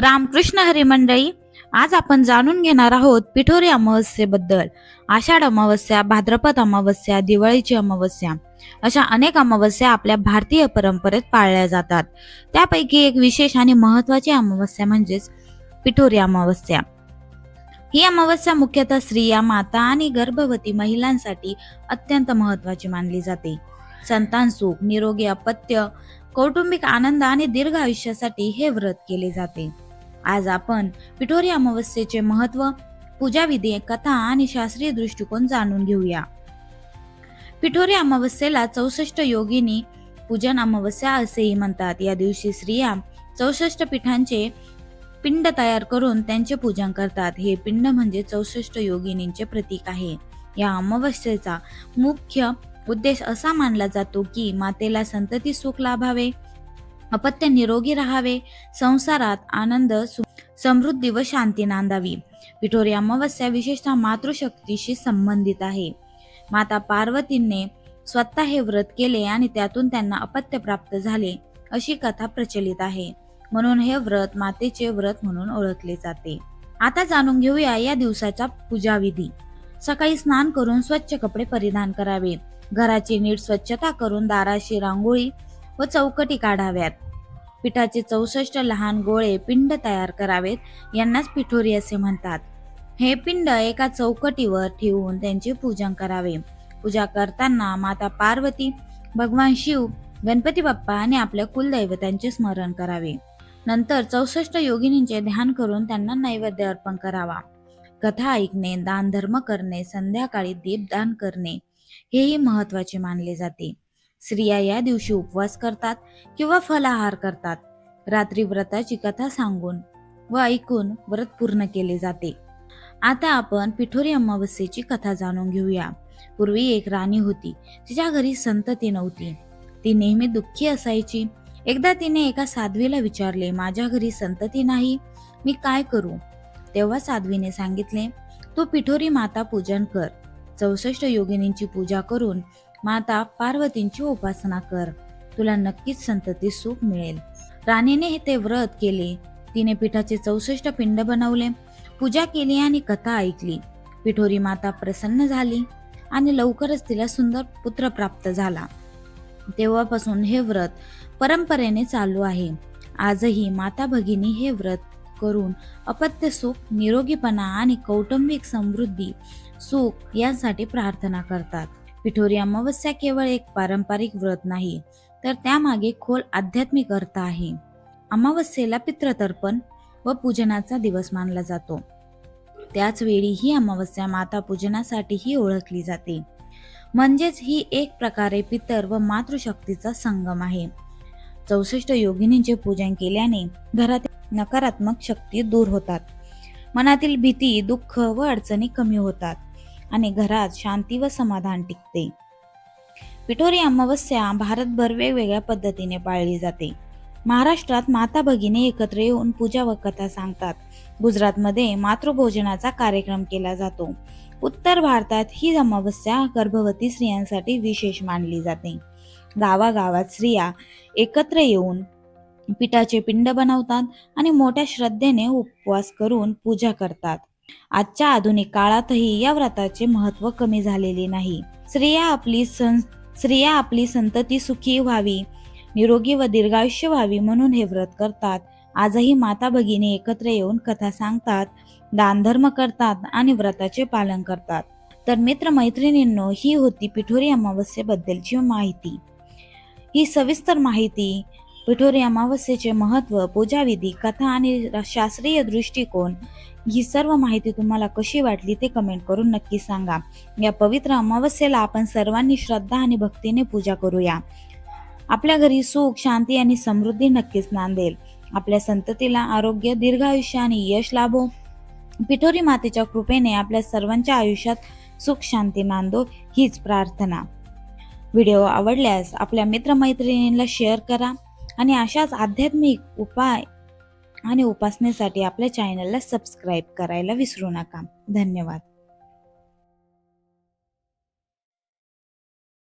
रामकृष्ण हरिमंडळी आज आपण जाणून घेणार आहोत पिठोरी अमावस्येबद्दल. आषाढ अमावस्या भाद्रपद अमावस्या दिवाळीची अमावस्या अशा अनेक अमावस्या आपल्या भारतीय परंपरेत पाळल्या जातात. त्यापैकी एक विशेष आणि महत्वाची अमावस्या म्हणजेच पिठोरी अमावस्या. ही अमावस्या मुख्यतः स्त्रिया माता आणि गर्भवती महिलांसाठी अत्यंत महत्वाची मानली जाते. संतान सुख निरोगी अपत्य कौटुंबिक आनंद आणि दीर्घ आयुष्यासाठी हे व्रत केले जाते. आज आपण पिठोरी अमावस्येचे महत्त्व पूजाविधी कथा आणि शास्त्रीय दृष्टिकोन जाणून घेऊया. पिठोरी अमावस्येला चौसष्ट योगिनी पूजन अमावस्या असेही म्हणतात. या दिवशी स्त्रिया चौसष्ट पीठांचे पिंड तयार करून त्यांचे पूजन करतात. हे पिंड म्हणजे चौसष्ट योगिनींचे प्रतीक आहे. या अमावस्येचा मुख्य उद्देश असा मानला जातो की मातेला संतती सुख लाभावे. अपत्य निरोगी राहावे संसारात आनंद समृद्धी व शांती नांदावी. पिठोरी अमावस्या विशेषतः मातृशक्तीशी संबंधित आहे. माता पार्वतीने स्वतः हे व्रत केले आणि त्यातून त्यांना अपत्य प्राप्त झाले अशी कथा प्रचलित आहे. म्हणून हे व्रत मातेचे व्रत म्हणून ओळखले जाते. आता जाणून घेऊया या दिवसाचा पूजाविधी. सकाळी स्नान करून स्वच्छ कपडे परिधान करावे. घराची नीट स्वच्छता करून दाराशी रांगोळी व चौकटी काढाव्यात. पिठाचे चौसष्ट लहान गोळे पिंड तयार करावेत यांनाच पिठोरी असे म्हणतात. हे पिंड एका चौकटीवर ठेवून त्यांचे पूजन करावे. पूजा करताना माता पार्वती भगवान शिव गणपती बाप्पा आणि आपल्या कुलदैवतांचे स्मरण करावे. नंतर चौसष्ट योगिनींचे ध्यान करून त्यांना नैवेद्य अर्पण करावा. कथा ऐकणे दान धर्म करणे संध्याकाळी दीपदान करणे हेही महत्त्वाचे मानले जाते. स्त्रिया या दिवशी उपवास करतात किंवा फलाहार करतात. रात्री व्रताची कथा सांगून व ऐकून व्रत पूर्ण केले जाते. आता आपण पिठोरी अमावस्येची कथा जाणून घेऊया. पूर्वी एक राणी होती. तिच्या घरी संतती नव्हती. ती नेहमी दुःखी असायची. एकदा तिने एका साध्वीला विचारले माझ्या घरी संतती नाही? मी काय करू? तेव्हा साध्वीने सांगितले तू पिठोरी माता पूजन कर. चौसष्ट योगिनींची पूजा करून माता पार्वतींची उपासना कर. तुला नक्कीच संतती सुख मिळेल. राणीने ते व्रत केले. तिने पिठाचे चौसष्ट पिंड बनवले. पूजा केली आणि कथा ऐकली. पिठोरी माता प्रसन्न झाली आणि लवकरच तिला सुंदर पुत्र प्राप्त झाला. तेव्हापासून हे व्रत परंपरेने चालू आहे. आजही माता भगिनी हे व्रत करून अपत्य सुख निरोगीपणा आणि कौटुंबिक समृद्धी सुख यांसाठी प्रार्थना करतात. पिठोरी अमावस्या केवळ एक पारंपरिक व्रत नाही तर त्यामागे खोल आध्यात्मिक अर्थ आहे. अमावस्येला पितृतर्पण व पूजनाचा दिवस मानला जातो. त्याच वेळी ही अमावस्या माता पूजनासाठीही ओळखली जाते. म्हणजेच ही एक प्रकारे पितर व मातृशक्तीचा संगम आहे. चौसष्ट योगिनींचे पूजन केल्याने घरात नकारात्मक शक्ती दूर होतात. मनातील भीती दुःख व अडचणी कमी होतात. आणि घरात शांती व समाधान टिकते. पिठोरी अमावस्या भारतभर वेगवेगळ्या पद्धतीने पाळली जाते. महाराष्ट्रात माता भगिनी एकत्र येऊन पूजा व कथा सांगतात. गुजरातमध्ये मातृभोजनाचा कार्यक्रम केला जातो. उत्तर भारतात ही अमावस्या गर्भवती स्त्रियांसाठी विशेष मानली जाते. गावागावात स्त्रिया एकत्र येऊन पिठाचे पिंड बनवतात आणि मोठ्या श्रद्धेने उपवास करून पूजा करतात. आजच्या आधुनिक काळातही या व्रताचे महत्त्व कमी झालेले नाही. स्त्रिया आपली सं स्त्रिया आपली संतती सुखी व्हावी निरोगी व दीर्घायुष्य व्हावी म्हणून हे व्रत करतात. आजही माता भगिनी एकत्र येऊन कथा सांगतात दानधर्म करतात आणि व्रताचे पालन करतात. तर मित्र मैत्रिणींनो ही होती पिठोरी अमावस्येबद्दलची माहिती. ही सविस्तर माहिती पिठोरी अमावस्येचे महत्त्व पूजाविधी कथा आणि शास्त्रीय दृष्टिकोन ही सर्व माहिती तुम्हाला कशी वाटली ते कमेंट करून नक्की सांगा. या पवित्र अमावस्येला आपण सर्वांनी श्रद्धा आणि भक्तीने पूजा करूया. आपल्या घरी सुख शांती आणि समृद्धी नक्कीच नांदेल. आपल्या संततीला आरोग्य दीर्घायुष्य आणि यश लाभो. पिठोरी मातेच्या कृपेने आपल्या सर्वांच्या आयुष्यात सुख शांती नांदो हीच प्रार्थना. व्हिडिओ आवडल्यास आपल्या मित्रमैत्रिणींना शेअर करा. आणि अशाच आध्यात्मिक उपाय आणि उपासनेसाठी आपल्या चॅनलला सबस्क्राईब करायला विसरू नका. धन्यवाद.